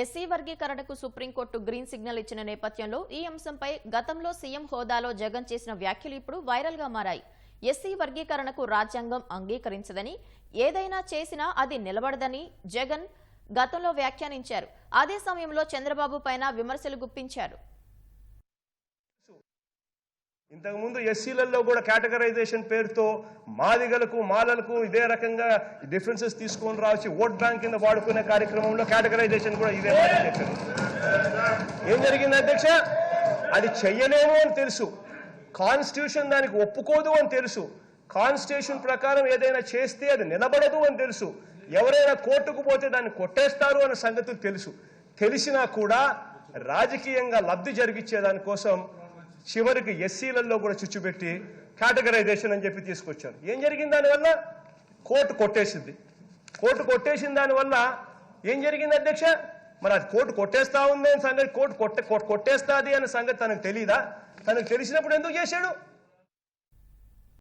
SC వర్గీకరణకు supreme court green signal ఇచ్చిన నేపథ్యంలో ఈ అంశంపై గతంలో సీఎం హోదాలో జగన్ చేసిన వ్యాఖ్యలు ఇప్పుడు వైరల్గా మారాయి. ఎస్సీ వర్గీకరణకు రాజ్యాంగం అంగీకరించదని ఏదైనా చేసినా అది నిలబడదని జగన్ గతంలో వ్యాఖ్యానించారు. అదే సమయంలో చంద్రబాబు పైన విమర్శలు గుప్పించారు. ఇంతకుముందు ఎస్సీలలో కూడా కేటగరైజేషన్ పేరుతో మాదిగలకు మాలలకు ఇదే రకంగా డిఫరెన్సెస్ తీసుకొని రావచ్చు ఓట్ బ్యాంక్ కింద వాడుకునే కార్యక్రమంలో కేటగరైజేషన్ కూడా ఇదే ఏం జరిగింది అధ్యక్ష? అది చెయ్యలేము అని తెలుసు. కాన్స్టిట్యూషన్ దానికి ఒప్పుకోదు అని తెలుసు. కాన్స్టిట్యూషన్ ప్రకారం ఏదైనా చేస్తే అది నిలబడదు అని తెలుసు. ఎవరైనా కోర్టుకు పోతే దాన్ని కొట్టేస్తారు అనే సంగతి తెలుసు. తెలిసినా కూడా రాజకీయంగా లబ్ధి జరిగించే దానికోసం చివరికి ఎస్సీలలో కూడా చుచ్చుపెట్టి కేటగరైజేషన్ అని చెప్పి తీసుకొచ్చారు. ఏం జరిగింది దానివల్ల కోర్టు కొట్టేసింది. కోర్టు కొట్టేసిన దానివల్ల ఏం జరిగింది అధ్యక్ష? మరి అది కోర్టు కొట్టేస్తా ఉంది అని సంగతి కోర్టు కొట్టే కొట్టేస్తాది అనే సంగతి తనకు తెలియదా తనకు తెలిసినప్పుడు ఎందుకు చేశాడు?